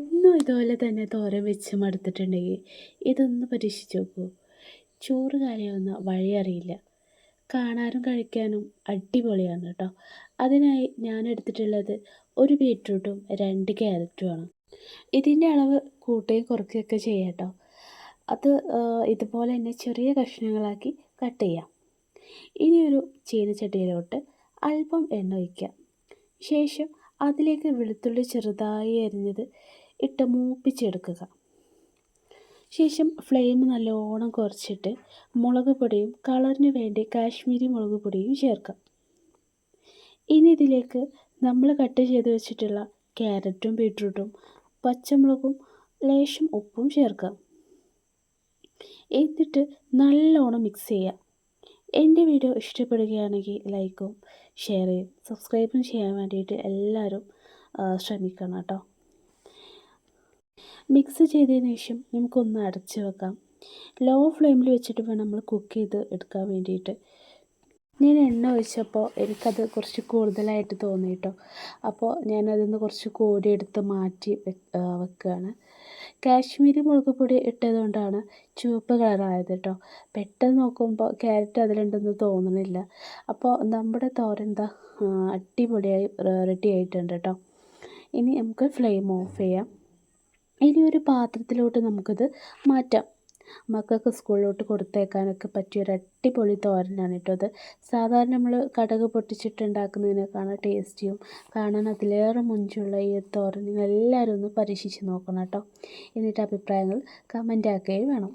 എന്നും ഇതുപോലെ തന്നെ തോരൻ വെച്ച് മടുത്തിട്ടുണ്ടെങ്കിൽ ഇതൊന്ന് പരീക്ഷിച്ച് നോക്കൂ. ചോറ് കാര്യമൊന്നും വഴി അറിയില്ല. കാണാനും കഴിക്കാനും അടിപൊളിയാണ് കേട്ടോ. അതിനായി ഞാൻ എടുത്തിട്ടുള്ളത് ഒരു ബീറ്റ്റൂട്ടും രണ്ട് ക്യാരറ്റുമാണ് ഇതിന്റെ അളവ് കൂട്ടുകയും കുറയ്ക്കുകയൊക്കെ ചെയ്യാം കേട്ടോ. അത് ഇതുപോലെ തന്നെ ചെറിയ കഷ്ണങ്ങളാക്കി കട്ട് ചെയ്യാം. ഇനിയൊരു ചീനച്ചട്ടിയിലോട്ട് അല്പം എണ്ണ ഒഴിക്കാം. ശേഷം അതിലേക്ക് വെളുത്തുള്ളി ചെറുതായി അരിഞ്ഞത് ഇട്ട് മൂപ്പിച്ചെടുക്കുക. ശേഷം ഫ്ലെയിം നല്ലോണം കുറച്ചിട്ട് മുളക് പൊടിയും കളറിന് വേണ്ടി കാശ്മീരി മുളക് പൊടിയും ചേർക്കാം. ഇനി ഇതിലേക്ക് നമ്മൾ കട്ട് ചെയ്ത് വെച്ചിട്ടുള്ള ക്യാരറ്റും ബീട്രൂട്ടും പച്ചമുളകും ലേശം ഉപ്പും ചേർക്കാം. എന്നിട്ട് നല്ലോണം മിക്സ് ചെയ്യുക എന്റെ വീഡിയോ ഇഷ്ടപ്പെടുകയാണെങ്കിൽ ലൈക്കും ഷെയർ ചെയ്യും സബ്സ്ക്രൈബും ചെയ്യാൻ വേണ്ടിയിട്ട് എല്ലാവരും ശ്രമിക്കണം കേട്ടോ. മിക്സ് ചെയ്തതിന് ശേഷം നമുക്കൊന്ന് അടച്ച് വെക്കാം. ലോ ഫ്ലെയിമിൽ വെച്ചിട്ട് വേണം നമ്മൾ കുക്ക് ചെയ്ത് എടുക്കാൻ വേണ്ടിയിട്ട്. ഞാൻ എണ്ണ ഒഴിച്ചപ്പോൾ എനിക്കത് കുറച്ച് കൂടുതലായിട്ട് തോന്നി കേട്ടോ. അപ്പോൾ ഞാനതിന്ന് കുറച്ച് കോരി എടുത്ത് മാറ്റി വെക്കുകയാണ്. കാശ്മീരി മുളക് പൊടി ഇട്ടതുകൊണ്ടാണ് ചുവപ്പ് കളറായത് കേട്ടോ. പെട്ടെന്ന് നോക്കുമ്പോൾ ക്യാരറ്റ് അതിലുണ്ടെന്ന് തോന്നണില്ല. അപ്പോൾ നമ്മുടെ തോരൻ എന്താ അടിപൊളിയായി റെഡി ആയിട്ടുണ്ട് കേട്ടോ. ഇനി നമുക്ക് ഫ്ലെയിം ഓഫ് ചെയ്യാം. ഇനി ഒരു പാത്രത്തിലോട്ട് നമുക്കിത് മാറ്റാം. മക്കൾക്ക് സ്കൂളിലോട്ട് കൊടുത്തേക്കാനൊക്കെ പറ്റിയ ഒരു അടിപൊളി തോരനാണ് കേട്ടോ അത്. സാധാരണ നമ്മൾ കടക് പൊട്ടിച്ചിട്ടുണ്ടാക്കുന്നതിനേക്കാണ് ടേസ്റ്റിയും കാണാൻ അതിലേറെ മുഞ്ചുള്ള ഈ തോരൻ എല്ലാവരും ഒന്ന് പരീക്ഷിച്ച് നോക്കണം കേട്ടോ. എന്നിട്ട് അഭിപ്രായങ്ങൾ കമന്റ് ആക്കുകയും വേണം.